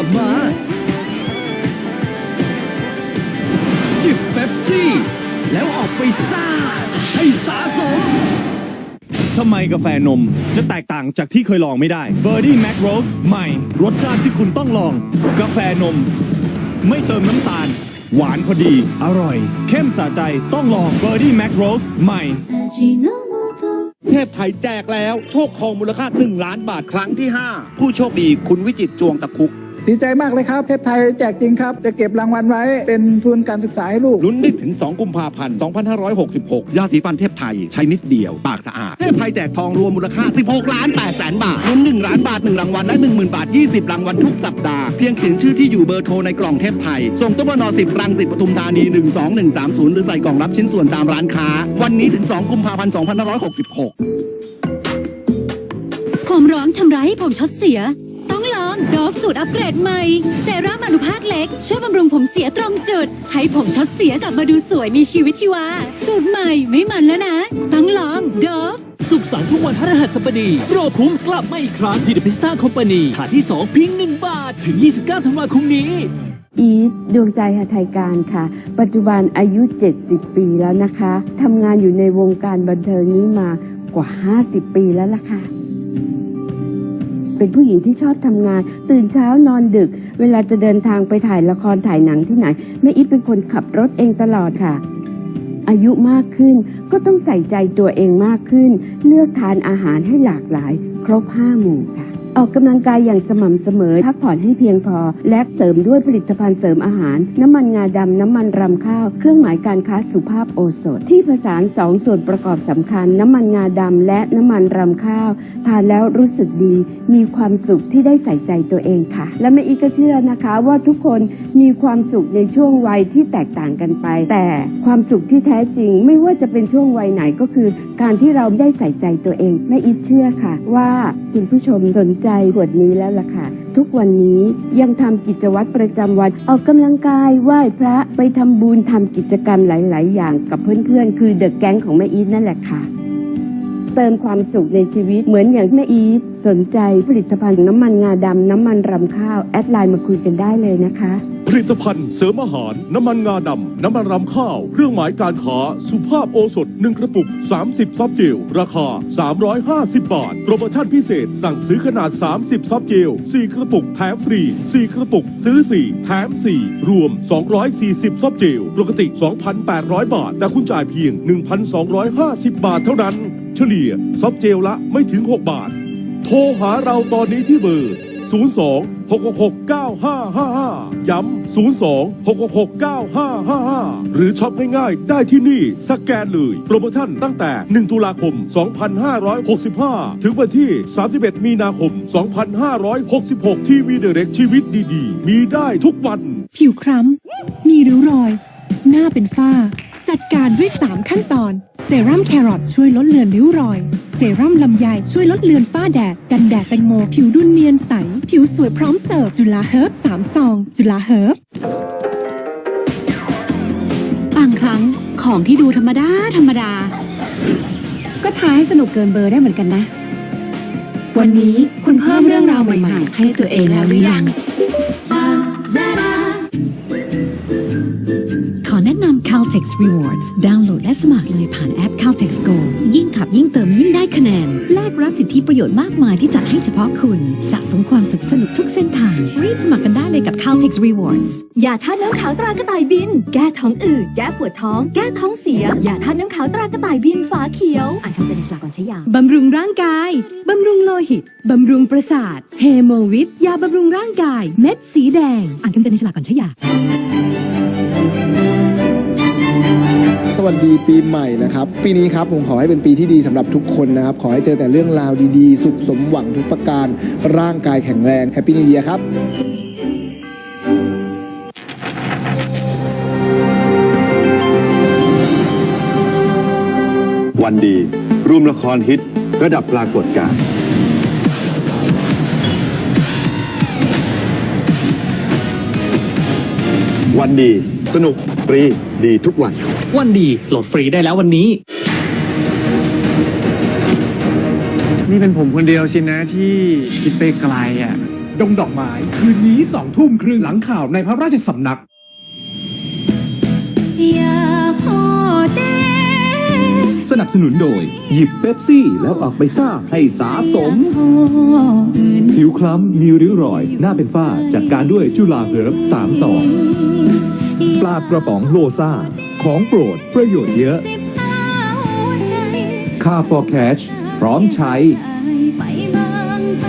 ับมาหยิบเบปซี่ แล้วออกไปซ่า ให้สาสมทำไมกาแฟนมจะแตกต่างจากที่เคยลองไม่ได้เบอร์ดี้แม r กโรสใหม่ รสชาติที่คุณต้องลอง กาแฟนม ไม่เติมน้ำตาล หวานพอดี อร่อย เข้มสะใจต้องลองเบอร์ดี้แม r กโรสใหม่ เทพไทยแจกแล้ว โชคทองมูลค่า 1 ล้านบาทครั้งที่ 5 ผู้โชคดีคุณวิจิตจวงตะคุก ดีใจมากเลยครับเทพไทยแจกจริงครับ จะเก็บรางวัลไว้เป็นทุนการศึกษาให้ลูก ลุ้นได้ถึง 2 กุมภาพันธ์ 2566 ยาสีฟันเทพไทย ใช้นิดเดียว ปากสะอาด เทพไทยแจกทองรวมมูลค่า 16 ล้าน8แสนบาท ลุ้น 1 ล้านบาท 1 รางวัลและ 10,000 บาท 20 รางวัลทุกสัปดาห์ เพียงเขียนชื่อที่อยู่เบอร์โทรในกล่องเทพไทย ส่งตู้ปน10รังสิตปทุมธานี 12130 หรือใส่กล่องรับชิ้นส่วนตามร้านค้า วันนี้ถึง 2 กุมภาพันธ์ 2566ผมร้องทำร้ายให้ผมช็อตเสีย ต้องลองโดฟสูตรอัปเกรดใหม่เซรั่มอนุภาคเล็ก ช่วยบำรุงผมเสียตรงจุด ให้ผมช็อตเสียกลับมาดูสวยมีชีวิตชีวา สูตรใหม่ไม่มันแล้วนะต้องลองโดฟสุขสันต์ทุกวันพฤหัสบดีโปรคุ้มกลับมาอีกครั้งที่ The Pizza Company ขาที่ 2 เพียง1บาท ถึง 29ธันวาคมนี้อีทดวงใจหทัยการค่ะ ปัจจุบันอายุ 70 ปีแล้วนะคะทำงานอยู่ในวงการบันเทิงนี้มากว่า 50 ปีแล้วล่ะค่ะ เป็นผู้หญิงที่ชอบทำงาน ตื่นเช้านอนดึก เวลาจะเดินทางไปถ่ายละครถ่ายหนังที่ไหนแม่อีทเป็นคนขับรถเองตลอดค่ะ อายุมากขึ้นก็ต้องใส่ใจตัวเองมากขึ้น เลือกทานอาหารให้หลากหลาย ครบห้าหมู่ค่ะ ออกกำลังกายอย่างสม่ำเสมอ พักผ่อนให้เพียงพอ และเสริมด้วยผลิตภัณฑ์เสริมอาหาร น้ำมันงาดำน้ำมันรำข้าว เครื่องหมายการค้าสุภาพโอสถ ที่ผสานสองส่วนประกอบสำคัญ น้ำมันงาดำและน้ำมันรำข้าว ทานแล้วรู้สึกดี มีความสุขที่ได้ใส่ใจตัวเองค่ะ และแม่อีก็เชื่อนะคะว่าทุกคนมีความสุขในช่วงวัยที่แตกต่างกันไป แต่ความสุขที่แท้จริง ไม่ว่าจะเป็นช่วงวัยไหนก็คือ การที่เราได้ใส่ใจตัวเองแม่อีเชื่อค่ะ ว่าคุณผู้ชมสนใจขวดนี้แล้วล่ะค่ะ ทุกวันนี้ยังทำกิจวัตรประจำวันออกกำลังกายไหว้พระไปทำบุญทำกิจกรรมหลาย ๆ อย่างกับเพื่อน ๆ คือเดอะแก๊งของแม่อีทนั่นแหละค่ะเติมความสุขในชีวิตเหมือนอย่างแม่อีทสนใจผลิตภัณฑ์น้ำมันงาดำน้ำมันรำข้าว แอดไลน์มาคุยกันได้เลยนะคะ ผลิตภัณฑ์เสริมอาหาร น้ำมันงาดำ น้ำมันรำข้าว เครื่องหมายการค้าสุภาพโอสถ 1 กระปุก 30 ซับเจล ราคา 350 บาท โปรโมชั่นพิเศษ สั่งซื้อขนาด 30 ซับเจล 4 กระปุกแถมฟรี 4 กระปุกซื้อ 4 แถม 4 รวม 240 ซับเจล ปกติ 2,800 บาท แต่คุณจ่ายเพียง 1,250 บาทเท่านั้น เฉลี่ยซับเจลละไม่ถึง 6 บาท โทรหาเราตอนนี้ที่เบอร์ 02 666 9555 ย้ำ 02 666 9555 หรือช็อปง่ายๆ ได้ที่นี่ สแกนเลย โปรโมชั่นตั้งแต่ 1 ตุลาคม 2565 ถึงวันที่ 31 มีนาคม 2566 ที่วีเดเร็กชีวิตดีๆ มีได้ทุกวัน ผิวคล้ำ มีริ้วรอย หน้าเป็นฝ้า จัดการด้วย 3 ขั้นตอน เซรั่มแครอทช่วยลดเลือนริ้วรอย เซรั่มลำไยช่วยลดเลือนฝ้าแดด กันแดดแตงโม ผิวดุนเนียนใส ผิวสวยพร้อมเสิร์ฟ จุฬาเฮิร์บ3ซอง จุฬาเฮิร์บบางครั้งของที่ดูธรรมดา ธรรมดา ก็พาให้สนุกเกินเบอร์ได้เหมือนกันนะ วันนี้คุณเพิ่มเรื่องราวใหม่ๆ ให้ตัวเองแล้วหรือยัง Caltex Rewards ดาวน์โหลดและสมัครเลยผ่านแอป Caltex Go ยิ่งขับยิ่งเติมยิ่งได้คะแนน แลกรับสิทธิประโยชน์มากมายที่จัดให้เฉพาะคุณ สะสมความสุขสนุกทุกเส้นทาง รีบสมัครกันได้เลยกับ Caltex Rewards ยาท่าตุน้ำขาวตรากระต่ายบิน แก้ท้องอืดแก้ปวดท้อง แก้ท้องเสียยาท่าตุน้ำขาวตรากระต่ายบินฝาเขียวอ่านคำเตือนในฉลากก่อนใช้ยาบำรุงร่างกายบำรุงโลหิตบำรุงประสาทเฮโมวิทยาบำรุงร่างกาย เม็ดสีแดง อ่านคำเตือนในฉลากก่อนใช้ยา สวัสดีปีใหม่นะครับ ปีนี้ครับผมขอให้เป็นปีที่ดีสำหรับทุกคนนะครับ ขอให้เจอแต่เรื่องราวดีๆ สุขสมหวังทุกประการ ร่างกายแข็งแรงแฮปปี้นิวเยียครับวันดีรวมละครฮิตระดับปรากฏการณ์วันดี สนุกฟรีดีทุกวัน วันดีโหลดฟรีได้แล้ววันนี้ นี่เป็นผมคนเดียวสินะที่คิดไปไกลอะ ดงดอกไม้คืนนี้สองทุ่มครึ่งหลังข่าวในพระราชสำนักอยากพอเด้สนับสนุนโดย หยิบเป๊ปซี่แล้วออกไปซ่าให้สาสม ผิวคล้ำมีริ้วรอย หน้าเป็นฝ้าจัดการด้วยจุลาเฮิร์บสามสองปลากระป๋องโลซ่า ของโปรดประโยชน์เยอะ ค่า for cash พร้อมใช้ไปบางไป